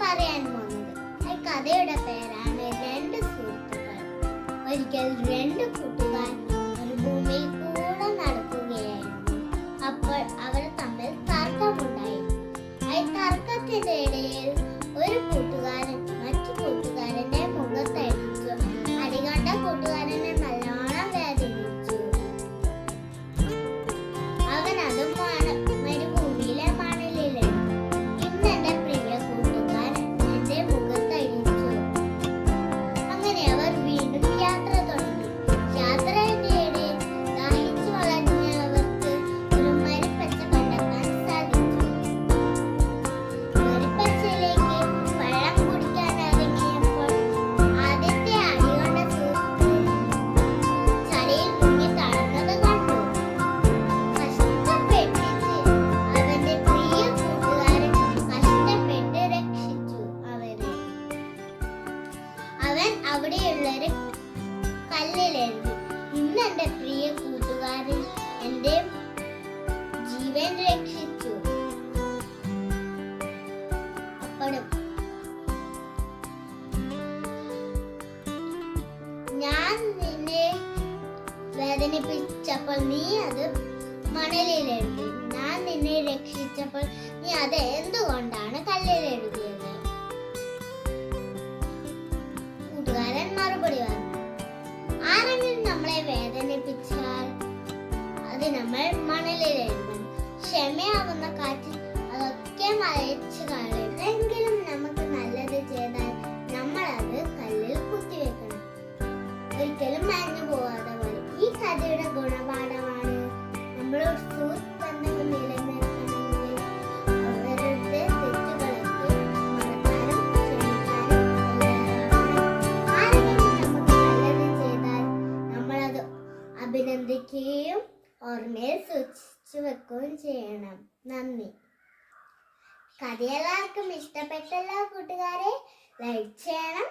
പറയാൻ ഈ കഥയുടെ പേരാണ് രണ്ട് സുഹൃത്തുക്കൾ. ഒരിക്കൽ രണ്ട് കൂട്ടുകാർ ഒരു ഭൂമിയിൽ അവിടെയുള്ളൊരു കല്ലിലെഴുതി. ഇന്ന് എന്റെ പ്രിയ കൂട്ടുകാരൻ എന്റെ ജീവൻ രക്ഷിച്ചു. അപ്പടും ഞാൻ നിന്നെ വേദനിപ്പിച്ചപ്പോൾ നീ അത് മണലിലെഴുതി. നമ്മൾ മണലിൽ എഴുതണം ക്ഷമയാവുന്ന കാറ്റിൽ അതൊക്കെ മലയിച്ച് കളയും എങ്കിലും നമുക്ക് നല്ലത് ചെയ്താൽ നമ്മൾ അത് കല്ലിൽ കുത്തിവെക്കണം. ഒരിക്കലും ഓർമ്മയിൽ സൂക്ഷിച്ചു വെക്കുകയും ചെയ്യണം. നന്ദി. കഥ എല്ലാവർക്കും ഇഷ്ടപ്പെട്ടല്ലോ കൂട്ടുകാരെ ലൈക്ക് ചെയ്യണം